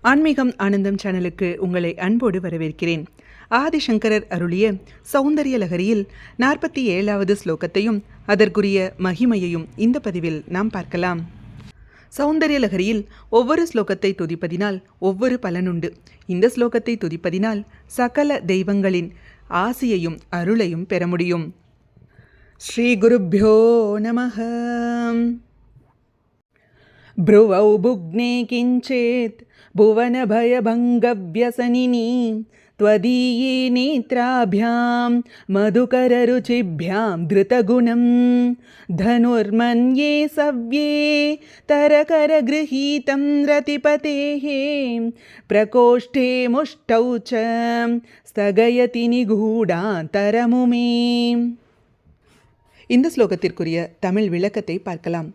ஆன்மீகம் ஆனந்தம் சேனலுக்கு உங்களை அன்போடு வரவேற்கிறேன். ஆதிசங்கரர் அருளிய சௌந்தரிய லகரியில் நாற்பத்தி ஏழாவது ஸ்லோகத்தையும் அதற்குரிய மகிமையையும் இந்த பதிவில் நாம் பார்க்கலாம். சௌந்தரிய லகரியில் ஒவ்வொரு ஸ்லோகத்தை துதிப்பதினால் ஒவ்வொரு பலனுண்டு இந்த ஸ்லோகத்தை துதிப்பதினால் சகல தெய்வங்களின் ஆசியையும் அருளையும் பெற முடியும். ஸ்ரீ குருப்பியோ நமகம் भ्रुवौ भुग्ने किञ्चेत् भुवनभयभङ्गव्यसनिनी त्वदीये नेत्राभ्यां मधुकररुचिभ्यां धृतगुणं धनुर्मन्ये सव्ये तरकरगृहीतं रतिपतेः प्रकोष्ठे मुष्टौ च स्थगयति निगूढान्तरमुमे இந்த ஸ்லோகத்திற்குரிய தமிழ் விளக்கத்தை பார்க்கலாம்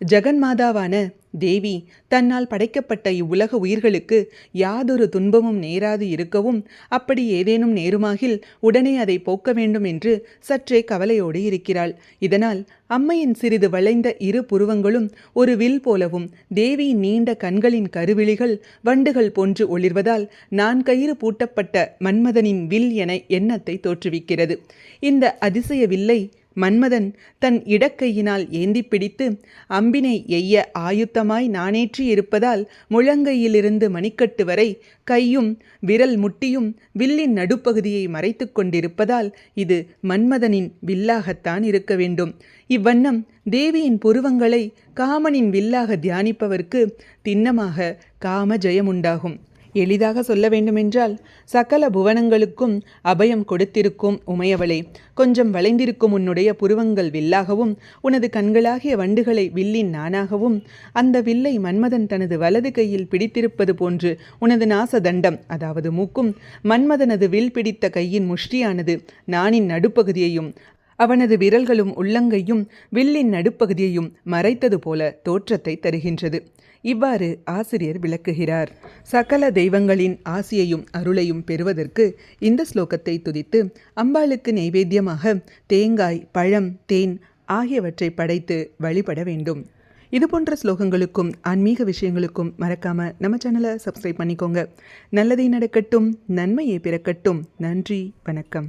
ஜெகன்மாதாவான தேவி தன்னால் படைக்கப்பட்ட இவ்வுலக உயிர்களுக்கு யாதொரு துன்பமும் நேராது இருக்கவும் அப்படி ஏதேனும் நேருமாகில் உடனே அதை போக்க வேண்டும் என்று சற்றே கவலையோடு இருக்கிறாள். இதனால் அம்மையின் சிறிது வளைந்த இரு புருவங்களும் ஒரு வில் போலவும் தேவியின் நீண்ட கண்களின் கருவிழிகள் வண்டுகள் போன்று ஒளிர்வதால் நான் கயிறு பூட்டப்பட்ட மன்மதனின் வில் என எண்ணத்தை தோற்றுவிக்கிறது. இந்த அதிசய வில்லை மன்மதன் தன் இடக்கையினால் ஏந்தி பிடித்து அம்பினை எய்ய ஆயுத்தமாய் நானேற்றி இருப்பதால் முழங்கையிலிருந்து மணிக்கட்டு வரை கையும் விரல் முட்டியும் வில்லின் நடுப்பகுதியை மறைத்து கொண்டிருப்பதால் இது மன்மதனின் வில்லாகத்தான் இருக்க வேண்டும். இவ்வண்ணம் தேவியின் புருவங்களை காமனின் வில்லாக தியானிப்பவர்க்கு திண்ணமாக காம ஜெயமுண்டாகும். எளிதாக சொல்ல வேண்டுமென்றால் சகல புவனங்களுக்கும் அபயம் கொடுத்திருக்கும் உமையவளே கொஞ்சம் வளைந்திருக்கும் உன்னுடைய புருவங்கள் வில்லாகவும் உனது கண்களாகிய வண்டுகளை வில்லின் நானாகவும் அந்த வில்லை மன்மதன் தனது வலது கையில் பிடித்திருப்பது போன்று உனது நாசதண்டம் அதாவது மூக்கும் மன்மதனது வில் பிடித்த கையின் முஷ்டியானது நானின் நடுப்பகுதியையும் அவனது விரல்களும் உள்ளங்கையும் வில்லின் நடுப்பகுதியையும் மறைத்தது போல தோற்றத்தை தருகின்றது. இவ்வாறு ஆசிரியர் விளக்குகிறார். சகல தெய்வங்களின் ஆசியையும் அருளையும் பெறுவதற்கு இந்த ஸ்லோகத்தை துதித்து அம்பாளுக்கு நைவேத்தியமாக தேங்காய் பழம் தேன் ஆகியவற்றை படைத்து வழிபட வேண்டும். இதுபோன்ற ஸ்லோகங்களுக்கும் ஆன்மீக விஷயங்களுக்கும் மறக்காம நம்ம சேனலை சப்ஸ்கிரைப் பண்ணிக்கோங்க. நல்லதே நடக்கட்டும் நன்மையை பிறக்கட்டும். நன்றி வணக்கம்.